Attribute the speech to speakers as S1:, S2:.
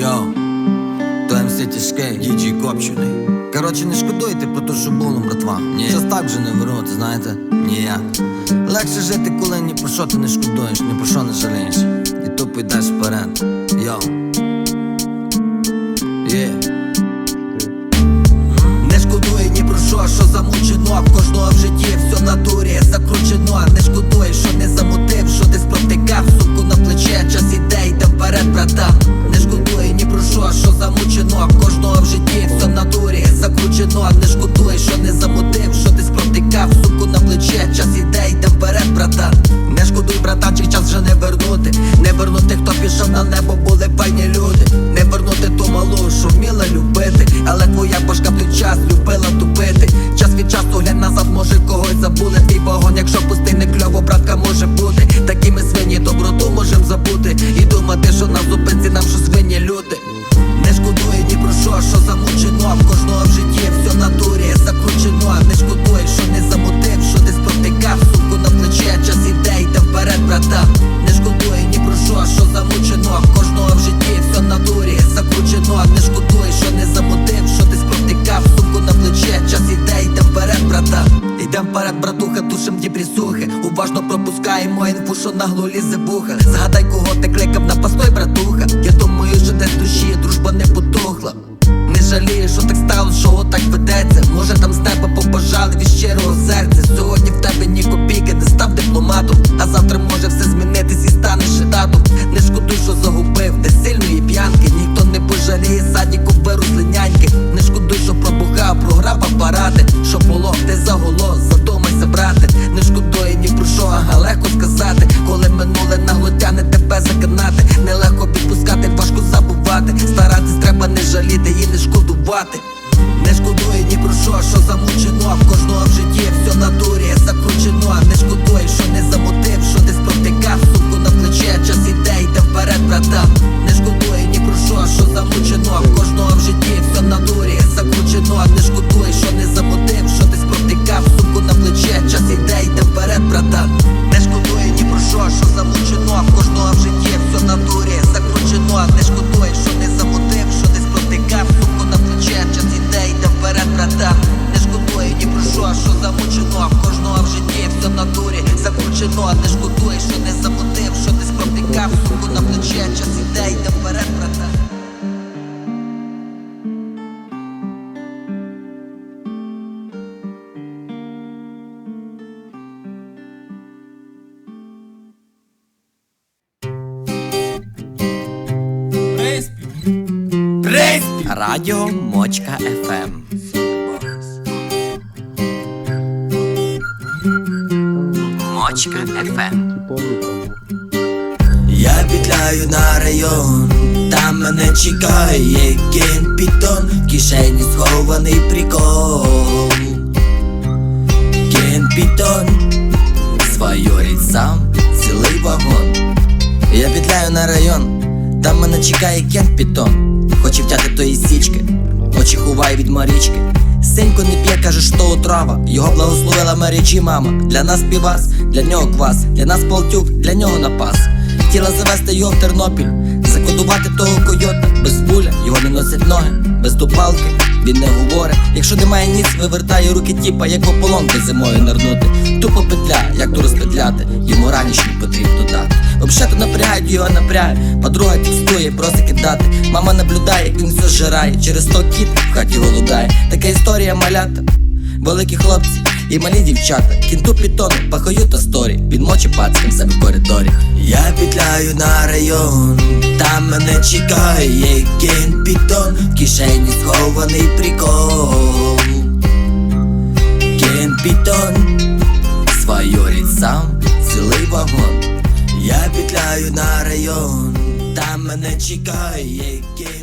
S1: Йоу, то МС тяжкий, діджі копчений. Коротше, не шкодуйте про ту, що було, братва. Ні. Щас так же не вернути, знаєте? Ніяк. Легше жити, коли ні про що ти не шкодуєш, ні про що не жалієш. І тупо йдеш вперед. Йоу. Любила Час від часу глянь назад, може когось забули. Твій вогонь, якщо пустий не кльово, Уважно пропускаємо інфу, що нагло лізе вуха Згадай, кого ти кликав на постой, братуха. Я думаю, що десь душі дружба не потухла. Не жалію, що так сталося, що отак ведеться. Може там з тебе побажали від щирого серця. Сьогодні в тебе ні копійки, не став дипломатом. А завтра може все змінитись і станеш шедатом Не шкодуй, що загубив, де сильної п'янки. Ніхто не пожаліє садіку виросли няньки
S2: Радіо Мочка Ем. ФМ. Мочка Ем. ФМ.
S1: Я петляю на район, там мене чекає кін підтон, в кишені схований прикол. Кін підтон, свайорить сам цілий вагон. Я петляю на район, там мене чекає кент підтон, хоче втяти тої січки, очі ховає від марічки. Синько не п'є, каже, що отрава. Його благословила мережі мама. Для нас півас, для нього квас, для нас полтюк, для нього напас. Хотіла завести його в Тернопіль, закодувати того койота без буля, його не носять ноги, без допалки, він не говорить. Якщо немає ніц, вивертає руки тіпа, як ополонки зимою нирнути. Тупо петля, як ту розпетляти, йому ранішній потрібно дати. Взагалі-то напрягають його напрягає, подруга текстує, просить кидати. Мама наблюдає, він все жирає, через то кіт в хаті голодає. Така історія малята. Великі хлопці і малі дівчата, кінту підтону, пахаю та сторі, від мочі пацкам себе в коридорі. Я петляю на район, там мене чекає кін підтон, в кишені схований прикол. Кін підтон, свайорить сам цілий вагон. Я петляю на район, там мене чекає кін